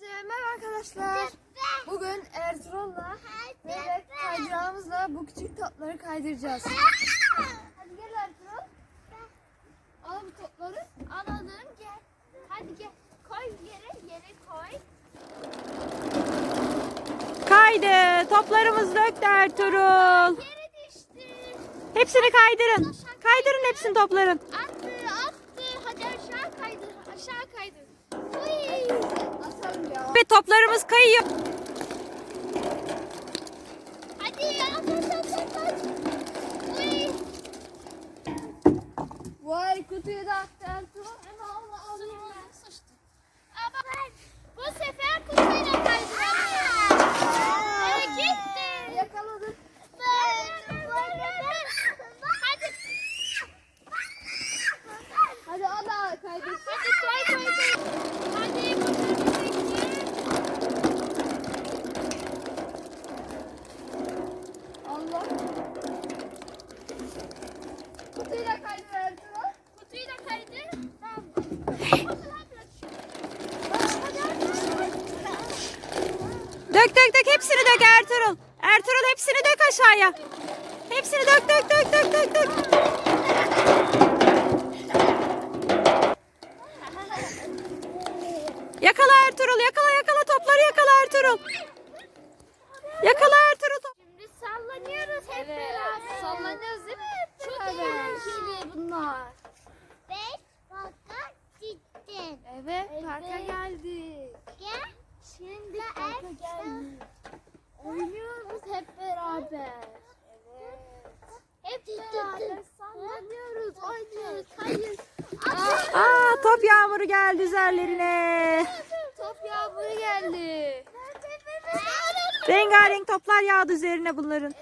Hepinize merhaba arkadaşlar. Bugün Ertuğrul'la ve kaydırağımızla bu küçük topları kaydıracağız. Hadi gel Ertuğrul. Al bu topları. Alalım gel. Hadi gel. Koy yere yere koy. Kaydı. Toplarımız döktü Ertuğrul. Yere düştü. Hepsini kaydırın. Kaydırın hepsini topların. Attı attı. Hadi aşağı kaydır. Aşağı kaydır. Uy. Ya. Toplarımız kayıyor. Hadi at at at at. at. Uy. Vay kutuyu da attı Ertuğrul. Hemen onu alayım ben. Sıçtı. Ama ben bu sefer kutuyla kaydıralım. Evet gitti. Yakaladık. Hadi. Hadi al da kaydır. Hadi koy koy koy. Hadi motoru bekle. Allah. Kutuyu da kaydır Ertuğrul. Kutuyu da kaydır. Tamam. Dök dök dök hepsini dök Ertuğrul. Ertuğrul hepsini dök aşağıya. Hepsini dök dök dök dök dök dök. Yakala Ertuğrul yakala yakala topları yakala Ertuğrul. Yakala Ertuğrul. Şimdi sallanıyoruz hep Evet. beraber. Sallanıyoruz değil mi eğlenceli bunlar. Beş dakika gittin. Evet, Evet. parka geldik. Gel. Şimdi Parka geldik. Oynuyoruz hep beraber. Evet. Hep beraber Sallanıyoruz, oynuyoruz. Hayır. Aa top yağmuru geldi üzerlerine. Top yağmuru geldi. Rengarenk toplar yağdı üzerine bunların.